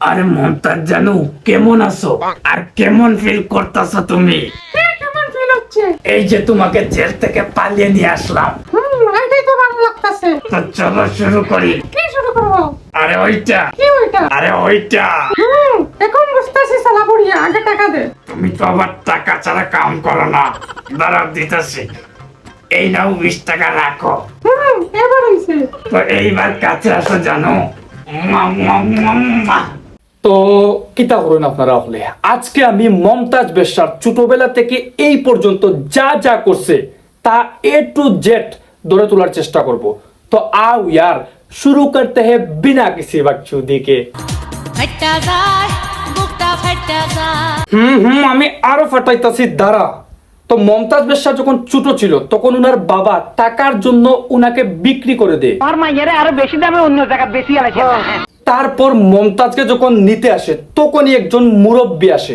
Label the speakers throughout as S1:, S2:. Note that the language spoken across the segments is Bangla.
S1: আরে মমতাজ জানু কেমন আছো? আর কেমন ফিল করতেছো তুমি?
S2: কেমন ফিল হচ্ছে?
S1: এই যে তোমাকে জেল থেকে পালিয়ে নিয়ে আসলাম।
S2: হুম এটাই তো ভালো লাগতেছে।
S1: তো চলো শুরু করি।
S2: কি শুরু করব?
S1: আরে ওইটা।
S2: কি ওইটা?
S1: আরে ওইটা।
S2: হুম এখন বুঝতেছি সালা বুড়িয়া আগে টাকা দে।
S1: তুমি তো আবার টাকা ছাড়া কাম করো না। দাঁড়াও দিতেছি। এই নাও বিশ টাকা রাখো।
S2: হুম এবার হইছে।
S1: তো এইবার কাছে আসো জানো। মুয়া, মুয়া, মুয়া।
S3: তো কিতা করুন আপনারা হলে? আজকে আমি মমতাজ বেশার ছোটবেলা থেকে এই পর্যন্ত যা যা করছে তা এ টু জেড ধরে তোলার চেষ্টা করব। তো আও ইয়ার শুরু করতে হে বিনা কিসি বাকচুদি
S4: যায়
S3: হুম হুম আমি আরও ফাটাইতাছি দাঁড়া। তো মমতাজ বেশা যখন ছোট ছিল তখন উনার বাবা টাকার জন্য উনাকে বিক্রি করে দেয়
S5: আর মাইয়ারে আরও বেশি দামে অন্য জায়গা বেশি আলাইছে
S3: তারপর মমতাজকে যখন নিতে আসে তখনই একজন মুরব্বী আসে।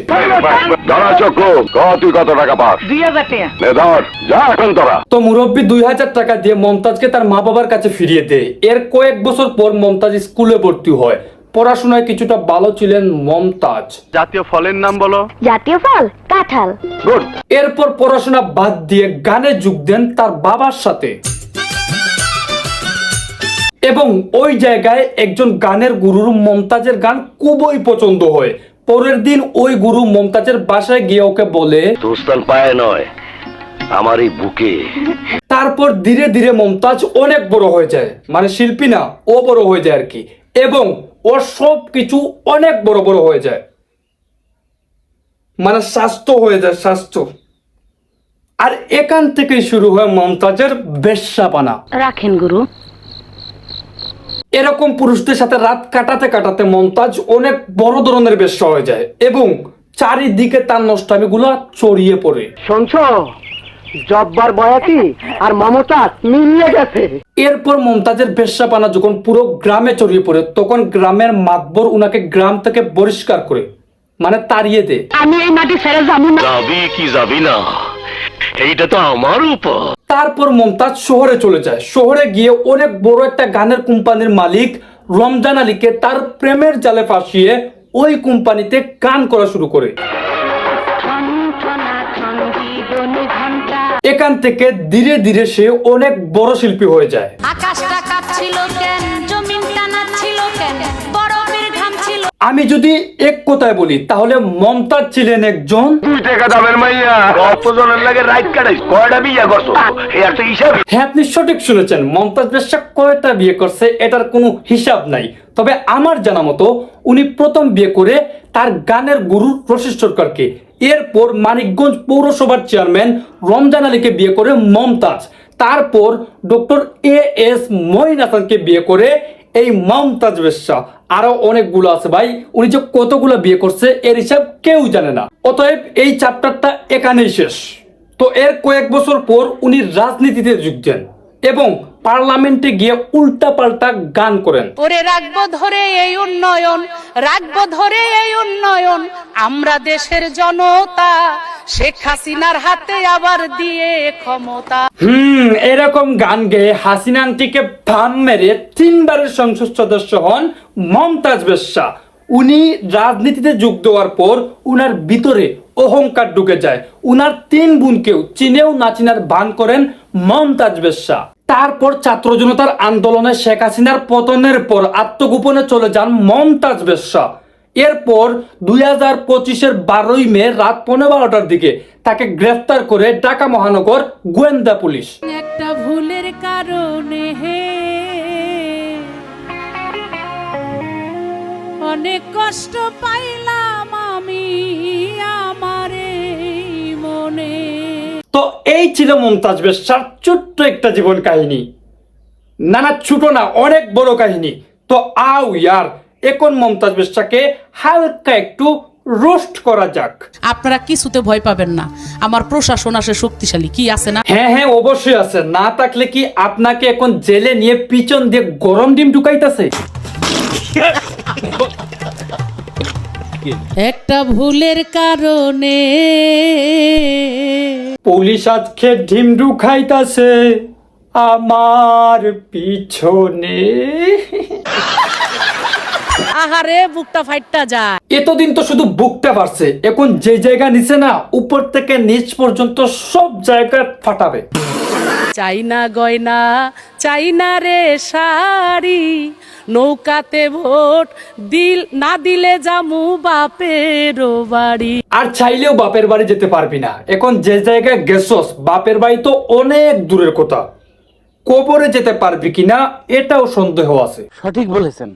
S3: তো মুরব্বী দুই হাজার টাকা দিয়ে মমতাজকে তার মা বাবার কাছে ফিরিয়ে দেয়। এর কয়েক বছর পর মমতাজ স্কুলে ভর্তি হয়। পড়াশোনায় কিছুটা ভালো ছিলেন মমতাজ।
S6: জাতীয় ফলের নাম বলো।
S7: জাতীয় ফল কাঁঠাল।
S3: এরপর পড়াশোনা বাদ দিয়ে গানে যোগ দেন তার বাবার সাথে। এবং ওই জায়গায় একজন গানের গুরুর মমতাজের গান খুবই পছন্দ হয়। পরের দিন ওই গুরু মমতাজের বাসায় গিয়ে ওকে বলে
S6: দুস্তান পায়ে নয় আমার এই বুকে।
S3: তারপর ধীরে ধীরে মমতাজ অনেক বড় হয়ে যায়। মানে শিল্পী না ও বড় হয়ে যায় আর কি। এবং ওর সব কিছু অনেক বড় বড় হয়ে যায়। মানে স্বাস্থ্য হয়ে যায় স্বাস্থ্য। আর এখান থেকেই শুরু হয় মমতাজের বেশ্যাপানা।
S7: রাখেন গুরু।
S3: এরকম পুরুষদের সাথে রাত কাটাতে কাটাতে মমতাজ অনেক বড় ধরনের বেশ্যা হয়ে যায় এবং চারিদিকে তার নষ্টামিগুলো ছড়িয়ে পড়ে।
S5: শুনছো? জব্বার বয়াতি আর মমতা মিলিয়ে গেছে।
S3: এরপর মমতাজের বেশ্যাপানা যখন পুরো গ্রামে ছড়িয়ে পড়ে তখন গ্রামের মাতবর উনাকে গ্রাম থেকে বহিষ্কার করে মানে তাড়িয়ে দেয়।
S5: আমি এই মাটি ছেড়ে যাব না।
S6: যাবি কি যাবি না। এইটা তো আমার উপর।
S3: তারপর মমতাজ শহরে চলে যায়। শহরে গিয়ে অনেক বড় একটা গানের কোম্পানির মালিক রমজান আলীকে তার প্রেমের জালে ফাঁসিয়ে ওই কোম্পানিতে গান করা শুরু করে। এখান থেকে ধীরে ধীরে সে অনেক বড় শিল্পী হয়ে যায়।
S4: আকাশটা কাঁপছিল
S3: আমি যদি এক কথায় বলি তাহলে মমতাজ ছিলেন একজন হ্যাঁ আপনি সঠিক শুনেছেন মমতাজ বেশা কয়টা বিয়ে করছে এটার কোনো হিসাব নাই। তবে আমার জানা মতো উনি প্রথম বিয়ে করে তার গানের গুরু রশিদ সরকারকে। এরপর মানিকগঞ্জ পৌরসভার চেয়ারম্যান রমজান আলীকে বিয়ে করে মমতাজ। তারপর ডক্টর এ এস হাসানকে বিয়ে করে এই মমতাজ বেশ্যা, আরও অনেকগুলো আছে ভাই। উনি যে কতগুলো বিয়ে করছে, এর হিসাব কেউ জানে না। অতএব এই চ্যাপ্টারটা এখানেই শেষ। তো এর কয়েক বছর পর উনি রাজনীতিতে যোগ দেন এবং পার্লামেন্টে গিয়ে উল্টাপাল্টা গান করেন।
S4: ওরে রাখব ধরে এই উন্নয়ন রাখব ধরে এই উন্নয়ন আমরা দেশের জনতা শেখ হাসিনার হাতে আবার দিয়ে ক্ষমতা।
S3: হুম এরকম গান গেয়ে থাম মেরে তিনবারের সংসদ সদস্য হন মমতাজ বেশ্যা। উনি রাজনীতিতে যোগ দেওয়ার পর উনার ভিতরে অহংকার ঢুকে যায়। উনার তিন বোনকেও চিনেও না চিনার ভান করেন মমতাজ বেশ্যা। তারপর ছাত্র জনতার আন্দোলনে শেখ হাসিনার পতনের পর আত্মগোপনে চলে যান মমতাজ বেশ্যা। এরপর দুই হাজার পঁচিশের বারোই মে রাত পনেরো বারোটার দিকে তাকে গ্রেফতার করে ঢাকা মহানগর গোয়েন্দা পুলিশ।
S4: একটা ভুলের কারণে অনেক কষ্ট পাইলাম আমি।
S3: এই ছিল মমতাজ বেশার ছোট্ট একটা জীবন কাহিনী। না না ছোট না অনেক বড় কাহিনী। তো আও ইয়ার এখন মমতাজ বেশাকে হালকা একটু রোস্ট করা যাক।
S8: আপনারা কিছুতে ভয় পাবেন না। আমার প্রশাসন আসে শক্তিশালী। কি আছে না?
S3: হ্যাঁ হ্যাঁ অবশ্যই আছে। না থাকলে কি আপনাকে এখন জেলে নিয়ে পিছন দিয়ে গরম ডিম ঢুকাইতেছে?
S8: একটা ভুলের কারণে।
S3: পুলিশ আজকে ডিম খাইতাছে আমার পিছনে।
S8: আহারে বুকটা ফাইটটা যায়।
S3: এতদিন তো শুধু বুকটা পারছে এখন যে জায়গা নিচে না উপর থেকে নিচ পর্যন্ত সব জায়গা ফাটাবে।
S8: চাই না গয়না চাইনা রে শাড়ি নৌকাতে ভোট দিল না দিলে জামু বাপের বাড়ি।
S3: আর চাইলেও বাপের বাড়ি যেতে পারবি না। এখন যে জায়গায় গেছস বাপের বাড়ি তো অনেক দূরের কথা। কবরে যেতে পারবি কিনা এটাও সন্দেহ আছে।
S5: সঠিক বলেছেন।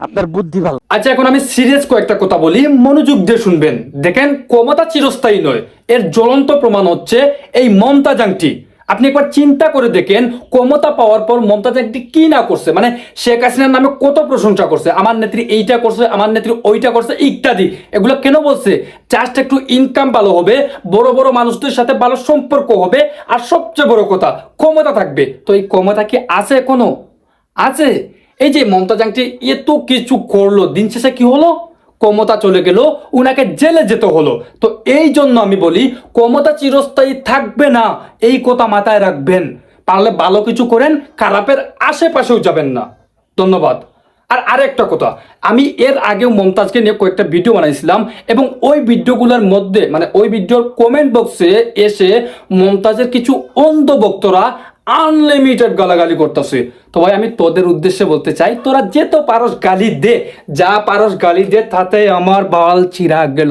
S5: আপনার বুদ্ধি ভালো।
S3: আচ্ছা এখন আমি সিরিয়াস কয়েকটা কথা বলি। মনোযোগ দিয়ে শুনবেন। দেখেন ক্ষমতা চিরস্থায়ী নয়। এর জ্বলন্ত প্রমাণ হচ্ছে এই মমতাজ আংটি আপনি একবার চিন্তা করে দেখেন, ক্ষমতা পাওয়ার পর মমতাজ আংটি কি না করছে? মানে শেখ হাসিনার নামে কত প্রশংসা করছে, আমার নেত্রী এইটা করছে, আমার নেত্রী ওইটা করছে, ইত্যাদি। এগুলো কেন বলছে? জাস্ট একটু ইনকাম ভালো হবে, বড় বড় মানুষদের সাথে ভালো সম্পর্ক হবে, আর সবচেয়ে বড় কথা, ক্ষমতা থাকবে। তো এই ক্ষমতা কি আছে এখনও? আছে। এই যে মমতা জাংটি এত কিছু করল, দিন শেষে কি হলো? ক্ষমতা চলে গেল, উনাকে জেলে যেতে হলো। তো এই জন্য আমি বলি, ক্ষমতা চিরস্থায়ী থাকবে না, এই কথা মাথায় রাখবেন। পারলে ভালো কিছু করেন, খারাপের আশেপাশেও যাবেন না। ধন্যবাদ। আর আরেকটা কথা, আমি এর আগেও মমতাজকে নিয়ে কয়েকটা ভিডিও বানাইছিলাম এবং ওই ভিডিওগুলোর মধ্যে মানে ওই ভিডিওর কমেন্ট বক্সে এসে মমতাজের কিছু অন্ধ ভক্তরা আনলিমিটেড গালাগালি করতেছে। তো ভাই আমি তোদের উদ্দেশ্যে বলতে চাই, তোরা যে তো পারস গালি দে, যা পারস গালি দে, তাতে আমার বাল চিরা গেল।